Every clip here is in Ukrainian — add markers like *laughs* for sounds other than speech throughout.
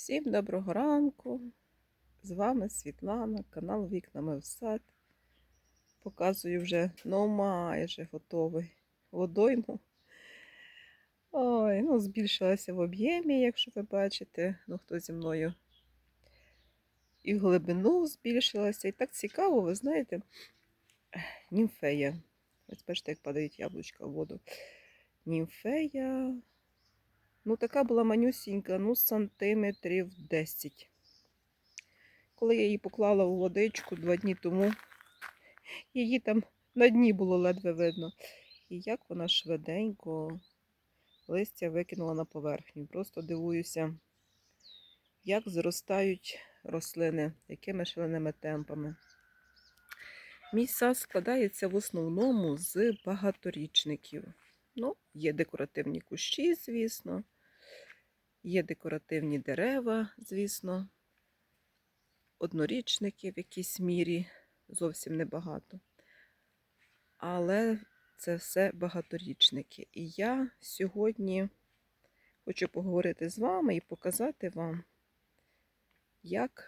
Всім доброго ранку. З вами Світлана, канал Вікнами в сад. Показую вже ну майже готовий водойму. Ой, ну збільшилася в об'ємі, якщо ви бачите, ну хто зі мною. І глибину збільшилася. І так цікаво, ви знаєте, німфея. Ось бачите, як падають яблучка в воду. Німфея. Ну, така була манюсінька, ну, сантиметрів 10. Коли я її поклала у водичку два дні тому, її там на дні було ледве видно. І як вона швиденько листя викинула на поверхню. Просто дивуюся, як зростають рослини, якими шаленими темпами. Мій сад складається в основному з багаторічників. Ну, є декоративні кущі, звісно, є декоративні дерева, звісно, однорічники в якійсь мірі, зовсім небагато. Але це все багаторічники. І я сьогодні хочу поговорити з вами і показати вам, як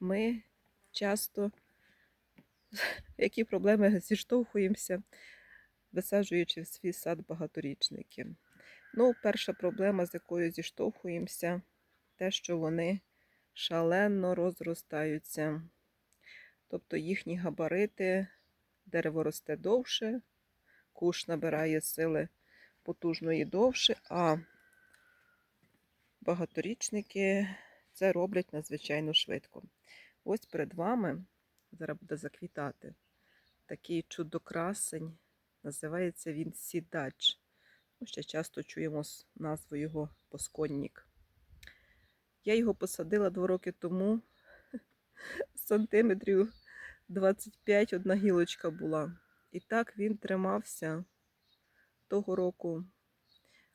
ми часто, *laughs* які проблеми зіштовхуємося висаджуючи в свій сад багаторічники. Ну, перша проблема, з якою зіштовхуємося, те, що вони шалено розростаються. Тобто їхні габарити, дерево росте довше, куш набирає сили потужної довше, а багаторічники це роблять надзвичайно швидко. Ось перед вами зараз буде заквітати такий чудокрасень. Називається він сідач. Ну, Ще часто чуємо назву його посконник. Я його посадила два роки тому. *laughs* Сантиметрів 25 одна гілочка була. І так він тримався того року,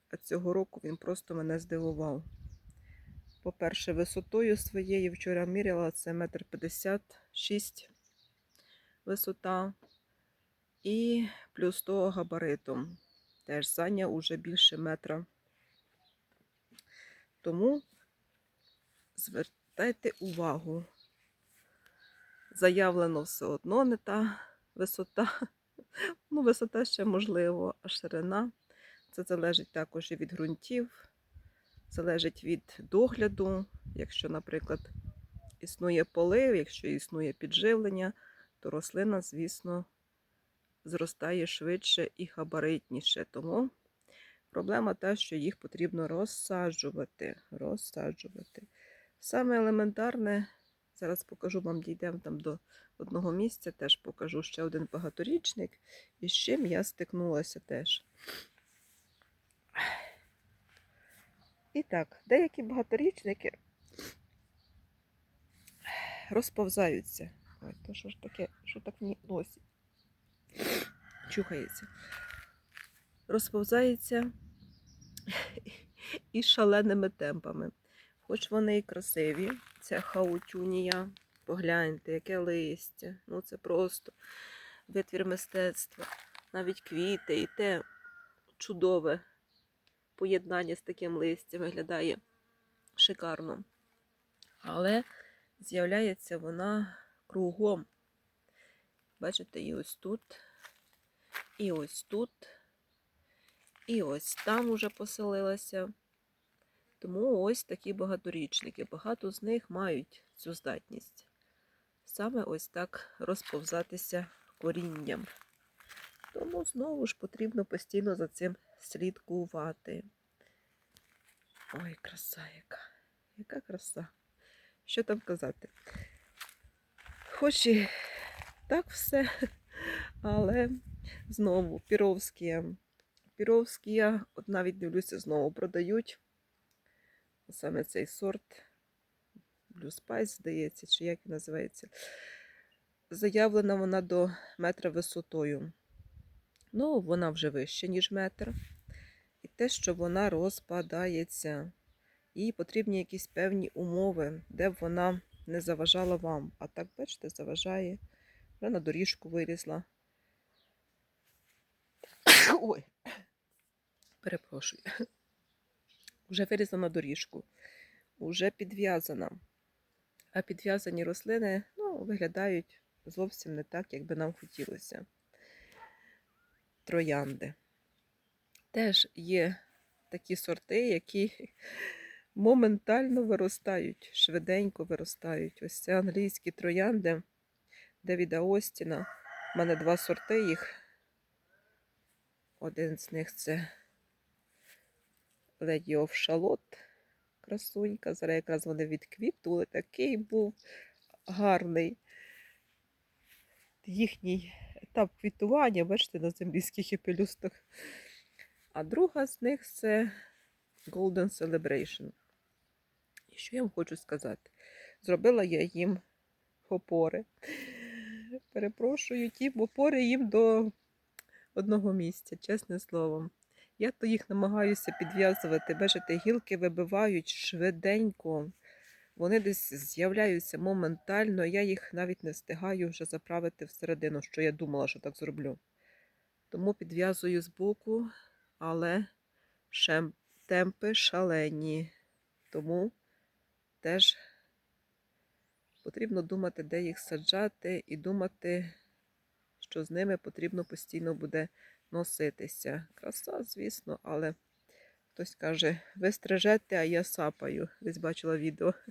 а цього року він просто мене здивував. По-перше, висотою своєю вчора міряла це метр п'ятдесят шість висота. І плюс того габаритом. Теж зайняв уже більше метра. Тому звертайте увагу. Заявлено все одно не та висота. *laughs* Ну, висота ще можливо, а ширина. Це залежить також і від ґрунтів, залежить від догляду. Якщо, наприклад, існує полив, якщо існує підживлення, то рослина, звісно, зростає швидше і габаритніше. Тому проблема та, що їх потрібно розсаджувати. розсаджувати. Саме елементарне, зараз покажу вам, дійдемо там до одного місця, теж покажу ще один багаторічник, і з чим я стикнулася теж. І так, деякі багаторічники розповзаються. Ой, то що ж таке, що так в носі? Чухається, розповзається і шаленими темпами. Хоч вони і красиві, це хаутюнія. Погляньте, яке листя. Ну це просто витвір мистецтва. Навіть квіти і те чудове поєднання з таким листям виглядає шикарно. Але з'являється вона кругом. Бачите, і ось тут і ось тут, і ось там уже поселилася. Тому ось такі багаторічники. Багато з них мають цю здатність. Саме ось так розповзатися корінням. Тому знову ж потрібно постійно за цим слідкувати. Ой, краса яка, яка краса. Що там казати? Хоч і так все, але Знову піровські. Піровські от навіть дивлюся, знову продають. Саме цей сорт Blue Spice, здається, чи як він називається. Заявлена вона до метра висотою. Ну, вона вже вища, ніж метр. І те, що вона розпадається. Їй потрібні якісь певні умови, де б вона не заважала вам. А так, бачите, заважає. Вже на доріжку вилізла. *laughs* Ой, перепрошую. *laughs* Вже вирізана доріжку. вже підв'язана. А підв'язані рослини ну, виглядають зовсім не так, як би нам хотілося. Троянди. Теж є такі сорти, які *laughs* моментально виростають, швиденько виростають. Ось це англійські троянди Девіда Остіна. У мене два сорти їх. Один з них це of Charlotte, красунька. Зараз якраз вони відквітнули. Такий був гарний їхній етап квітування, бачите, на землійських епелюстах. А друга з них це Golden Celebration. І що я вам хочу сказати? Зробила я їм опори. Перепрошую, ті опори їм до одного місця, чесне слово. Я то їх намагаюся підв'язувати. Бачите, гілки вибивають швиденько. Вони десь з'являються моментально. Я їх навіть не встигаю вже заправити всередину, що я думала, що так зроблю. Тому підв'язую збоку, але шем... темпи шалені. Тому теж потрібно думати, де їх саджати, і думати, що з ними потрібно постійно буде носитися. Краса, звісно, але хтось каже, ви стрижете, а я сапаю. Десь бачила відео. *laughs*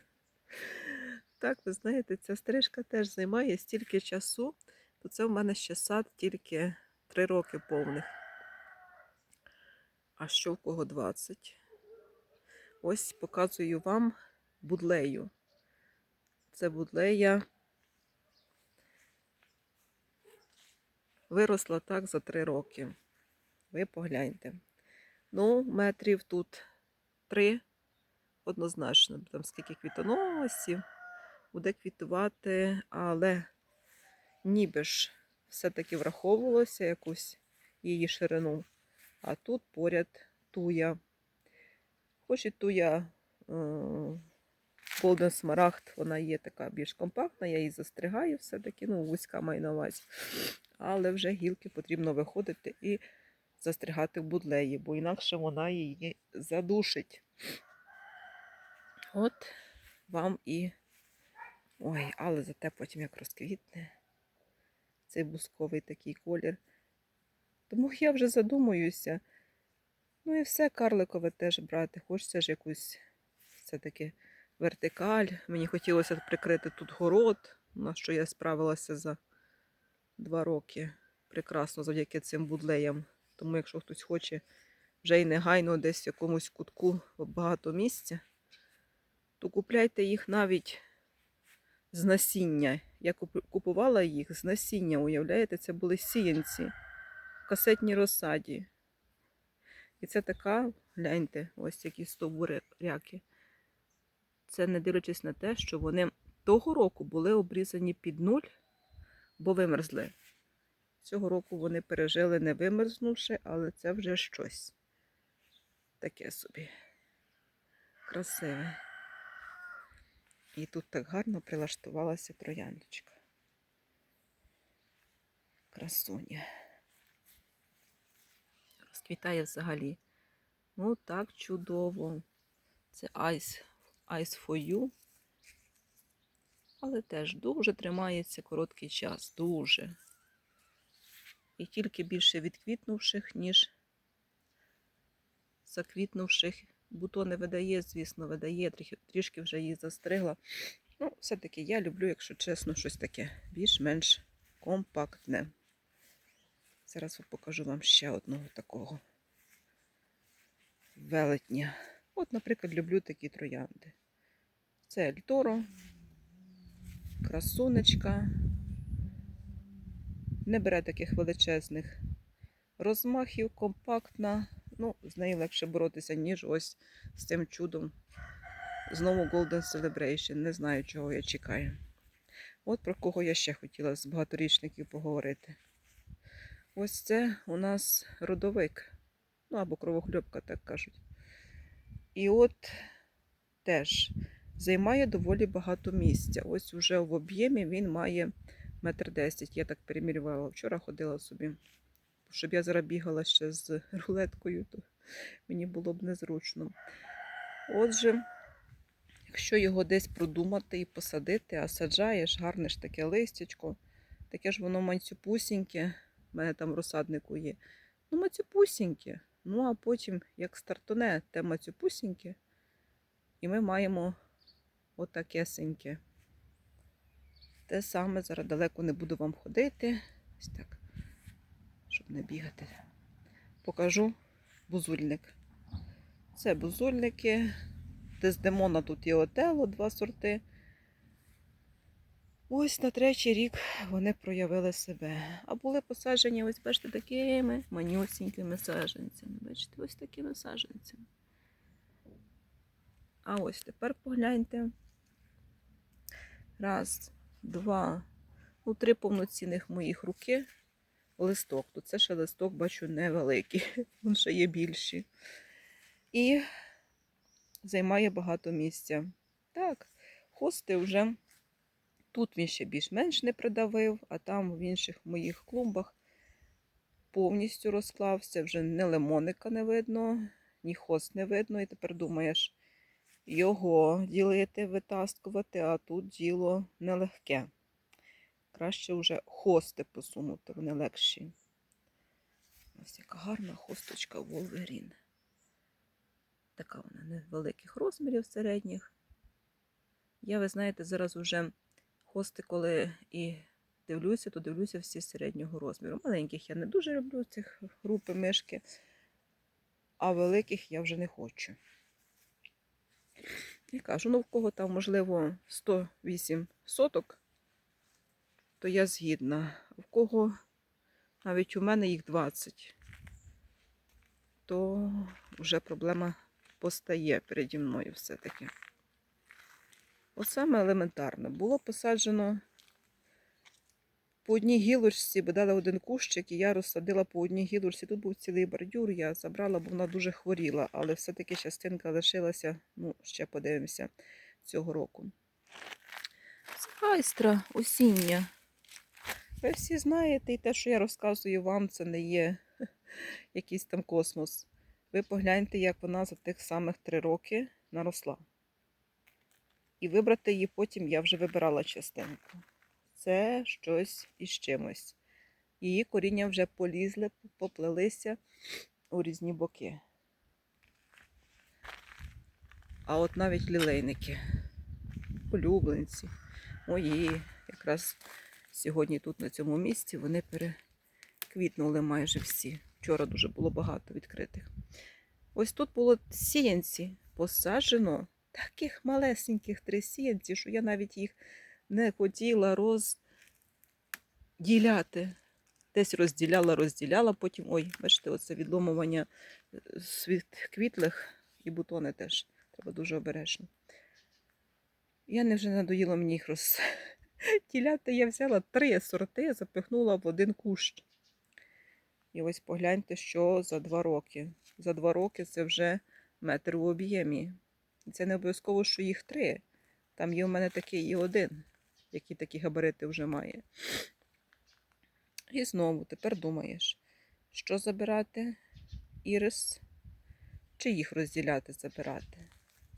Так, ви знаєте, ця стрижка теж займає стільки часу, то це в мене ще сад тільки 3 роки повних. А що в кого 20? Ось показую вам будлею. Це будлея виросла так за 3 роки. Ви погляньте. Ну, метрів тут 3 однозначно, там скільки квітоносів, буде квітувати, але ніби ж все-таки враховувалося якусь її ширину. А тут поряд туя. Хоч і туя е, Golden Smaragd, вона є така більш компактна, я її застригаю все-таки, ну, вузька маю на увазі. Але вже гілки потрібно виходити і застригати в будлеї, бо інакше вона її задушить. От вам і. Ой, але зате потім як розквітне цей бусковий такий колір. Тому я вже задумуюся. Ну і все карликове теж брати. Хочеться ж якусь все-таки вертикаль. Мені хотілося прикрити тут город, на що я справилася за два роки. Прекрасно завдяки цим будлеям. Тому якщо хтось хоче вже й негайно десь в якомусь кутку багато місця, то купляйте їх навіть з насіння. Я купувала їх з насіння, уявляєте, це були сіянці в касетній розсаді. І це така, гляньте, ось які стовбури ряки. Це не дивлячись на те, що вони того року були обрізані під нуль, бо вимерзли. Цього року вони пережили не вимерзнувши, але це вже щось. Таке собі. Красиве. І тут так гарно прилаштувалася трояндочка. Красуня. Розквітає взагалі. Ну так чудово. Це Ice, Ice for You. Але теж дуже тримається короткий час. Дуже. І тільки більше відквітнувших, ніж заквітнувших. Бутони видає, звісно, видає, трішки, вже її застригла. Ну, все-таки я люблю, якщо чесно, щось таке більш-менш компактне. Зараз покажу вам ще одного такого велетня. От, наприклад, люблю такі троянди. Це Ельторо, красунечка. Не бере таких величезних розмахів, компактна. Ну, з нею легше боротися, ніж ось з цим чудом. Знову Golden Celebration. Не знаю, чого я чекаю. От про кого я ще хотіла з багаторічників поговорити. Ось це у нас родовик. Ну, або кровохльопка, так кажуть. І от теж займає доволі багато місця. Ось уже в об'ємі він має метр десять. Я так перемірювала. Вчора ходила собі. Щоб я зараз бігала ще з *laughs* рулеткою, то мені було б незручно. Отже, Якщо його десь продумати і посадити, а саджаєш, гарне ж таке листячко, таке ж воно мацюпусіньке, в мене там розсаднику є. Ну, мацюпусіньке. Ну, а потім, як стартоне, те мацюпусіньке, і ми маємо отакесеньке. Те саме, зараз далеко не буду вам ходити. Ось так, щоб не бігати. Покажу бузульник. Це бузульники. Дездемона тут є отело, два сорти. Ось на третій рік вони проявили себе. А були посаджені, ось бачите, такими манюсінькими саджанцями. Бачите, ось такими саджанцями. А ось тепер погляньте. Раз, два, ну, три повноцінних моїх руки. Листок. Тут це ще листок, бачу, невеликий. *laughs* Він ще є більші. І займає багато місця. Так, хости вже тут він ще більш-менш не придавив, а там в інших моїх клумбах повністю розклався, вже не лимоника не видно, ні хост не видно. І тепер думаєш, його ділити, витаскувати, а тут діло нелегке. Краще вже хости посунути, вони легші. Ось яка гарна хосточка Wolverine. Така вона невеликих розмірів середніх. Я, ви знаєте, зараз уже хости, коли і дивлюся, то дивлюся всі середнього розміру. Маленьких я не дуже люблю цих групи мишки, а великих я вже не хочу. І кажу, ну в кого там, можливо, 108 соток, то я згідна. В кого навіть у мене їх 20, то вже проблема постає переді мною все-таки. От саме елементарно. Було посаджено по одній гілочці, бо дали один кущик, і я розсадила по одній гілочці. Тут був цілий бордюр, я забрала, бо вона дуже хворіла, але все-таки частинка лишилася, ну, ще подивимося, цього року. Айстра осіння. Ви всі знаєте, і те, що я розказую вам, це не є *laughs* якийсь там космос. Ви погляньте, як вона за тих самих три роки наросла. І вибрати її потім я вже вибирала частинку. Це щось із чимось. Її коріння вже полізли, поплелися у різні боки. А от навіть лілейники, улюбленці, мої, якраз сьогодні тут, на цьому місці, вони переквітнули майже всі. Вчора дуже було багато відкритих. Ось тут було сіянці посаджено таких малесеньких три сіянці, що я навіть їх не хотіла розділяти. Десь розділяла, розділяла, потім, ой, бачите, оце відломування від квітлих і бутони теж. Треба дуже обережно. Я не вже надоїло мені їх розділяти. Я взяла три сорти, запихнула в один кущ. І ось погляньте, що за два роки. За два роки це вже метр у об'ємі. Це не обов'язково, що їх три. Там є у мене такий і один, який такі габарити вже має. І знову тепер думаєш, що забирати? Ірис, чи їх розділяти, забирати?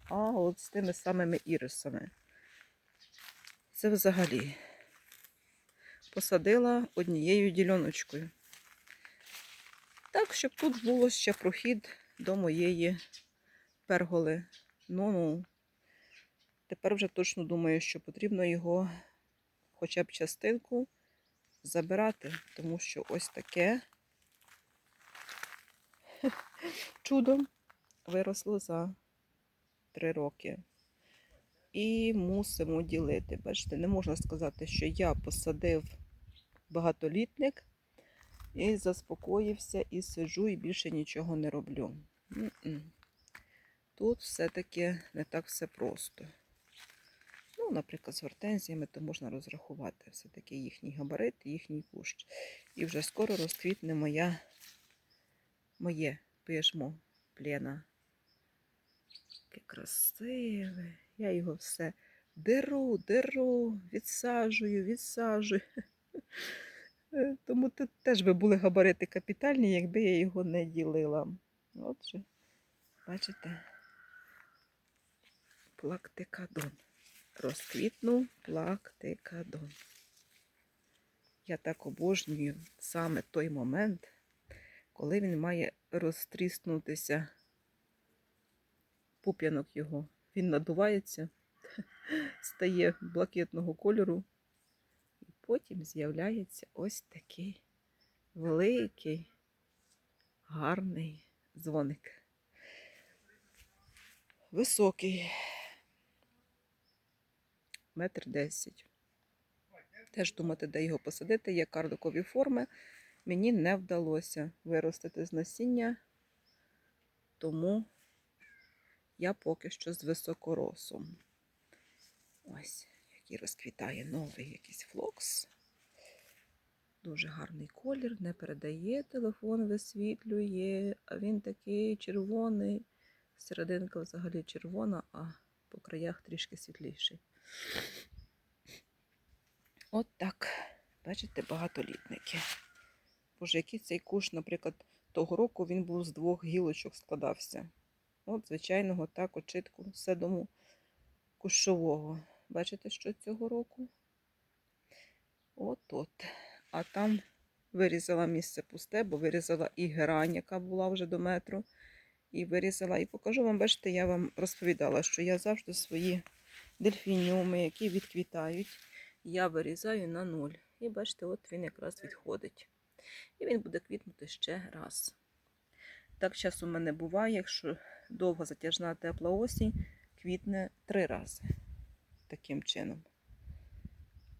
А от з тими самими ірисами. Це взагалі посадила однією діляночкою. Так, щоб тут було ще прохід до моєї перголи. Ну, ну, тепер вже точно думаю, що потрібно його хоча б частинку забирати, тому що ось таке *laughs* чудо виросло за три роки. І мусимо ділити. Бачите, не можна сказати, що я посадив багатолітник і заспокоївся, і сиджу, і більше нічого не роблю. Тут все-таки не так все просто. Ну, наприклад, з гортензіями то можна розрахувати все-таки їхній габарит, їхній кущ. І вже скоро розквітне моя, моє пижмо плена. Яке красиве. Я його все деру, деру, відсаджую, відсаджую. *laughs* Тому тут теж би були габарити капітальні, якби я його не ділила. Отже, бачите, плактикадон. Розквітнув плактикадон. Я так обожнюю саме той момент, коли він має розтріснутися пуп'янок його. Він надувається, *laughs* стає блакитного кольору, і потім з'являється ось такий великий, гарний дзвоник. Високий, метр десять. Теж думати, де його посадити, є карликові форми. Мені не вдалося виростити з насіння, тому я поки що з високоросом. Ось, який розквітає новий якийсь флокс. Дуже гарний колір, не передає, телефон висвітлює, а він такий червоний. Серединка взагалі червона, а по краях трішки світліший. От так. Бачите, багатолітники. Боже, який цей куш, наприклад, того року він був з двох гілочок складався. От, звичайного так, очитку седому кущового. Бачите, що цього року? От-от. А там вирізала місце пусте, бо вирізала і герань, яка була вже до метру. І вирізала. І покажу вам, бачите, я вам розповідала, що я завжди свої дельфініуми, які відквітають, я вирізаю на нуль. І бачите, от він якраз відходить. І він буде квітнути ще раз. Так час у мене буває, якщо довго затяжна тепла осінь, квітне три рази. Таким чином.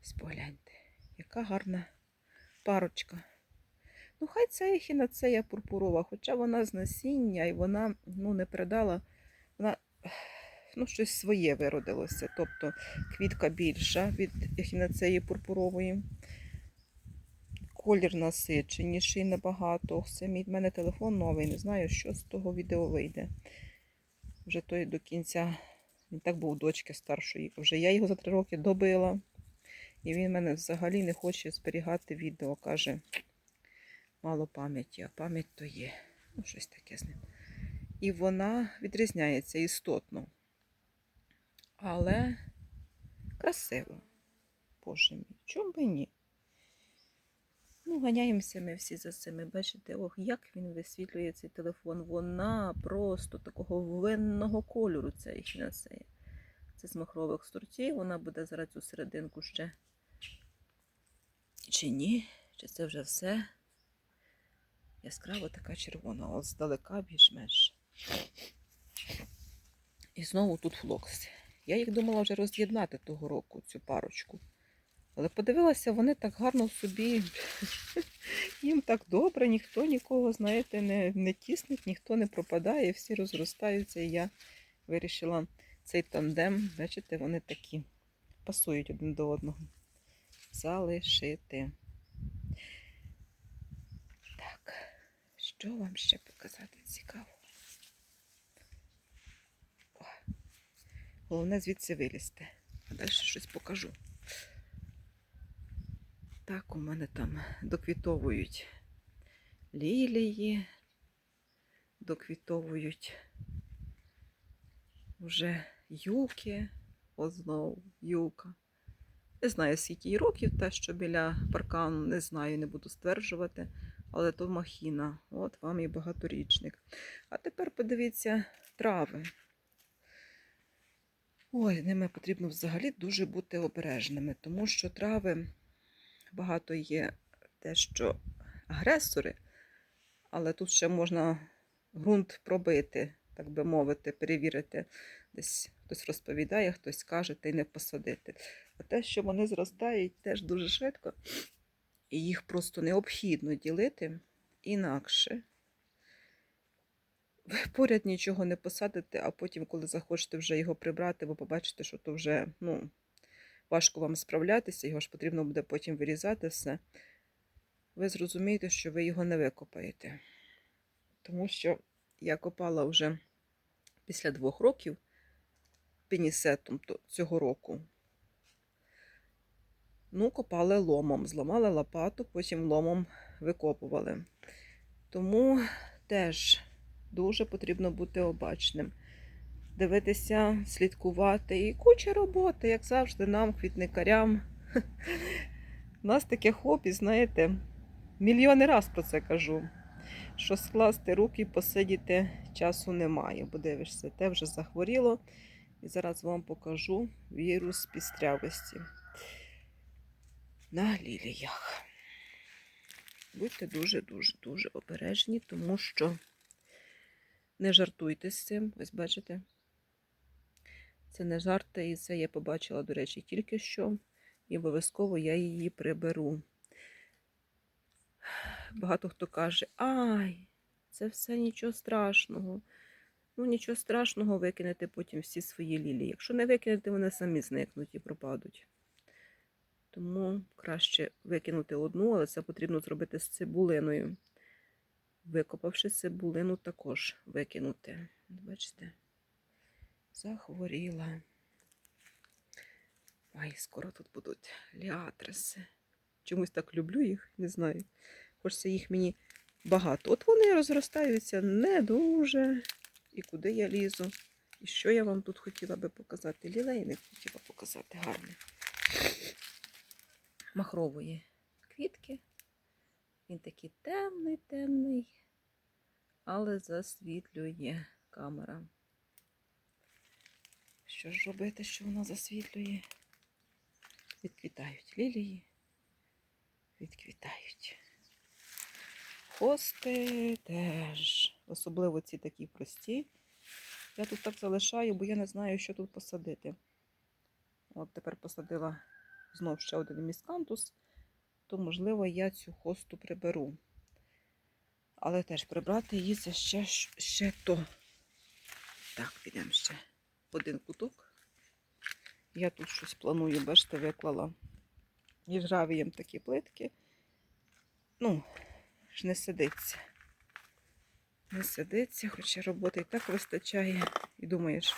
Ось погляньте, яка гарна парочка. Ну, хай це ехінацея пурпурова, хоча вона з насіння і вона ну, не передала, ну, щось своє виродилося. Тобто квітка більша від ехінацеї пурпурової. Колір насиченіший набагато. Це мій в мене телефон новий, не знаю, що з того відео вийде. Вже той до кінця, він так був у дочки старшої. Вже я його за три роки добила. І він мене взагалі не хоче зберігати відео. Каже, мало пам'яті, а пам'ять то є. Ну, щось таке з ним. І вона відрізняється істотно. Але красиво. Боже мій, чому би ні? Ну, ганяємося ми всі за цими. Бачите, ох, як він висвітлює цей телефон. Вона просто такого винного кольору, ця ехінацея. Це з махрових сортів. Вона буде зараз цю серединку ще. Чи ні? Чи це вже все? Яскраво така червона, от здалека більш-менш. І знову тут флокс. Я їх думала вже роз'єднати того року, цю парочку. Але подивилася, вони так гарно в собі, *laughs* їм так добре, ніхто нікого, знаєте, не, не тіснить, ніхто не пропадає, всі розростаються. І я вирішила цей тандем, бачите, вони такі пасують один до одного. Залишити. Так, що вам ще показати цікаво? Головне звідси вилізти. А далі щось покажу. Так, у мене там доквітовують лілії, доквітовують вже юки, о знову юка. Не знаю, скільки років, те, що біля паркану, не знаю, не буду стверджувати, але то махіна. От вам і багаторічник. А тепер подивіться трави. Ой, ними потрібно взагалі дуже бути обережними, тому що трави багато є те, що агресори, але тут ще можна ґрунт пробити, так би мовити, перевірити. Десь хтось розповідає, хтось каже, та й не посадити. А те, що вони зростають теж дуже швидко, і їх просто необхідно ділити інакше. Ви *laughs* поряд нічого не посадите, а потім, коли захочете вже його прибрати, ви побачите, що то вже ну, важко вам справлятися, його ж потрібно буде потім вирізати все. Ви зрозумієте, що ви його не викопаєте. Тому що я копала вже після двох років пенісетом цього року. Ну, копали ломом, зламали лопату, потім ломом викопували. Тому теж дуже потрібно бути обачним. дивитися, слідкувати. І куча роботи, як завжди, нам, квітникарям. *laughs* У нас таке хобі, знаєте, мільйони раз про це кажу. Що скласти руки посидіти часу немає, бо дивишся, те вже захворіло. І зараз вам покажу вірус пістрявості на ліліях. Будьте дуже-дуже дуже обережні, тому що не жартуйте з цим. Ось бачите? Це не жарти, і це я побачила, до речі, тільки що. І обов'язково я її приберу. Багато хто каже, ай, це все нічого страшного. Ну, нічого страшного, викинете потім всі свої лілії. Якщо не викинете, вони самі зникнуть і пропадуть. Тому краще викинути одну, але це потрібно зробити з цибулиною. Викопавши цибулину, також викинути. Бачите? Захворіла. Ай, скоро тут будуть ліатриси. Чомусь так люблю їх, не знаю. Хочеться їх мені багато. От вони розростаються не дуже. І куди я лізу? І що я вам тут хотіла би показати? Лілейник хотіла показати гарний. Махрової квітки. Він такий темний, темний, але засвітлює камера. Що ж робити, що вона засвітлює? Відквітають лілії, відквітають. Хости теж, особливо ці такі прості. Я тут так залишаю, бо я не знаю, що тут посадити. От тепер посадила знов ще один міскантус, то, можливо, я цю хосту приберу. Але теж прибрати її це ще, ще то. Так, підемо ще один куток. Я тут щось планую, бачите, виклала гравієм такі плитки. Ну, ж не сидиться. Не сидиться, хоча роботи і так вистачає. І думаєш,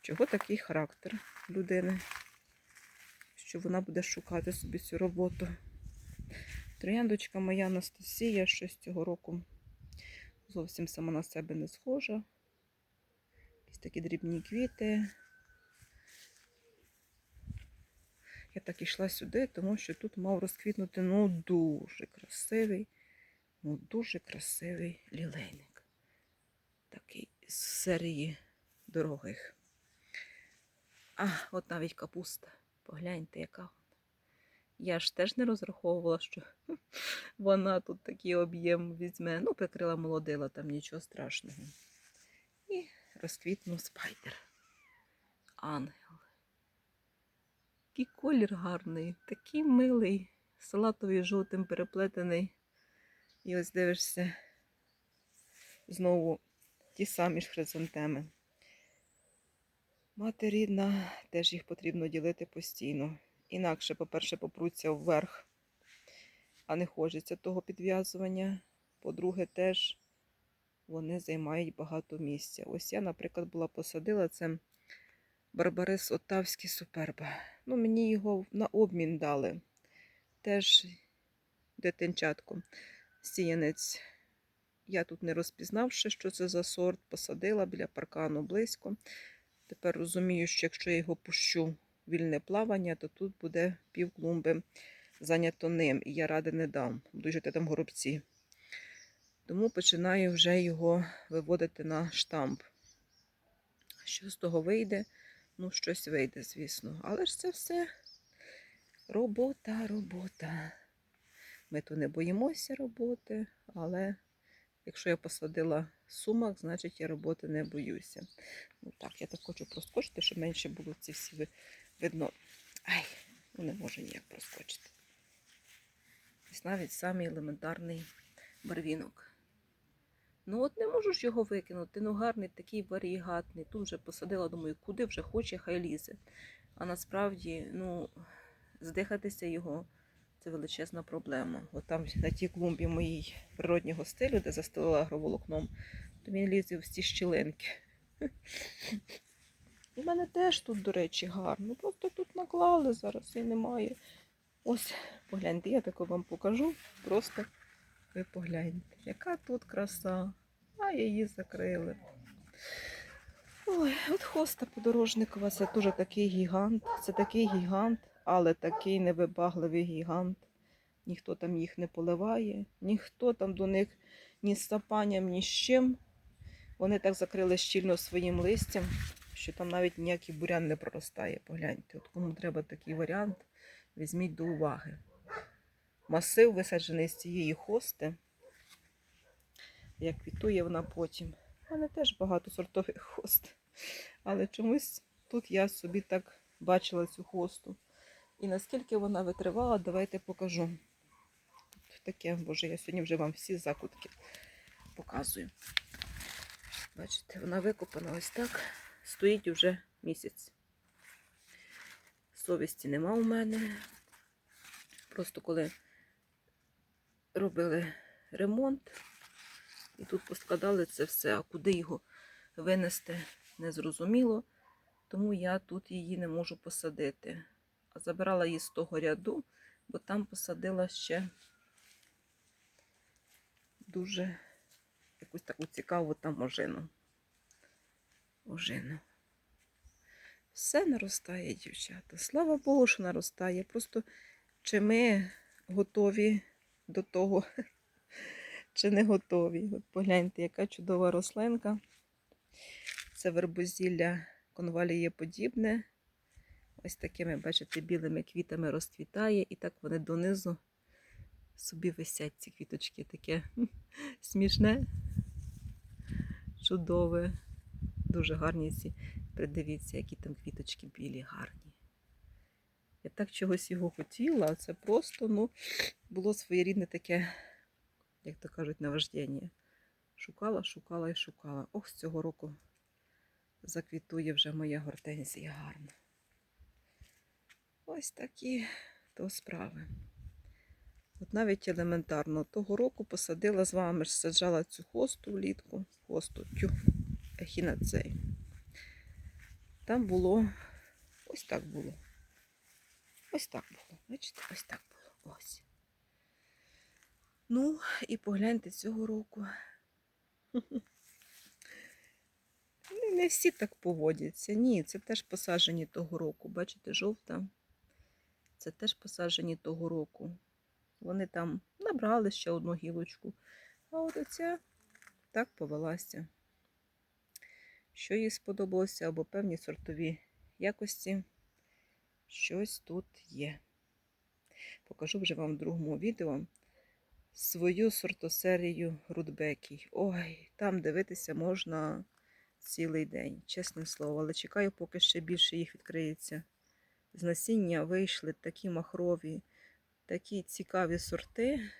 чого такий характер людини, що вона буде шукати собі цю роботу. Трояндочка моя Анастасія щось цього року зовсім сама на себе не схожа. Якісь такі дрібні квіти. Я так ішла сюди, тому що тут мав розквітнути ну дуже красивий, ну дуже красивий лілейник. Такий з серії дорогих. А, от навіть капуста. Погляньте, яка. Я ж теж не розраховувала, що *laughs* вона тут такий об'єм візьме. Ну, прикрила молодила, там нічого страшного. І розквітнув спайдер. Ангел. Який колір гарний, такий милий, салатовий жовтим переплетений. І ось дивишся знову ті самі ж хризантеми. Мати рідна, теж їх потрібно ділити постійно. Інакше, по-перше, попруться вверх, а не хочеться того підв'язування. По-друге, теж вони займають багато місця. Ось я, наприклад, була посадила це Барбарис Отавський Суперба. Ну, мені його на обмін дали. Теж дитинчатко, сіянець. Я тут не розпізнавши, що це за сорт, посадила біля паркану близько. Тепер розумію, що якщо я його пущу вільне плавання, то тут буде пів клумби зайнято ним. І я ради не дам. Буду жити там горобці. Тому починаю вже його виводити на штамп. Що з того вийде? Ну, щось вийде, звісно. Але ж це все робота, робота. Ми то не боїмося роботи, але якщо я посадила сумок, значить я роботи не боюся. Ну так, я так хочу проскочити, щоб менше було ці всі видно. Ай, ну не можу ніяк проскочити. Ось навіть самий елементарний барвінок. Ну от не можу його викинути. Ну гарний, такий варігатний. Тут вже посадила, думаю, куди вже хоче, хай лізе. А насправді, ну, здихатися його це величезна проблема. От там на тій клумбі моїй природнього стилю, де застелила агроволокном, то він лізе в ці щілинки. У мене теж тут, до речі, гарно. Просто тут наклали зараз і немає. Ось, погляньте, я тако вам покажу. Просто ви погляньте, яка тут краса. А її закрили. Ой, от хоста подорожникова, це теж такий гігант. Це такий гігант, але такий невибагливий гігант. Ніхто там їх не поливає, ніхто там до них ні з сапанням, ні з чим. Вони так закрили щільно своїм листям, що там навіть ніякий бурян не проростає. Погляньте, от кому треба такий варіант, візьміть до уваги. Масив висаджений з цієї хости. Як квітує вона потім. У мене теж багато сортових хост. Але чомусь тут я собі так бачила цю хосту. І наскільки вона витривала, давайте покажу. Тут таке, боже, я сьогодні вже вам всі закутки показую. Бачите, вона викопана ось так. Стоїть уже місяць. Совісті нема у мене. Просто коли робили ремонт, і тут поскладали це все, а куди його винести, не зрозуміло. Тому я тут її не можу посадити. А забирала її з того ряду, бо там посадила ще дуже якусь таку цікаву там ожину. Все наростає, дівчата. Слава Богу, що наростає. Просто чи ми готові до того, *laughs* чи не готові. От погляньте, яка чудова рослинка. Це вербозілля конваліє подібне. Ось такими, бачите, білими квітами розквітає, і так вони донизу собі висять ці квіточки. Таке *laughs* смішне, чудове. Дуже гарні ці. Придивіться, які там квіточки білі, гарні. Я так чогось його хотіла, а це просто, ну, було своєрідне таке, як то кажуть, наваждення. Шукала, шукала і шукала. Ох, з цього року заквітує вже моя гортензія гарно. Ось такі то справи. От навіть елементарно того року посадила з вами саджала цю хосту влітку, хосту тю, ехінацей. Там було ось так було. Ось так було. Бачите, ось так було. Ось. Ну, і погляньте цього року. Не- всі так поводяться. Ні, це теж посаджені того року. Бачите, жовта. Це теж посаджені того року. Вони там набрали ще одну гілочку. А от оця так повелася. Що їй сподобалося, або певні сортові якості. Щось тут є. Покажу вже вам в другому відео свою сортосерію рудбекій. Ой, там дивитися можна цілий день, чесне слово. Але чекаю, поки ще більше їх відкриється. З насіння вийшли такі махрові, такі цікаві сорти.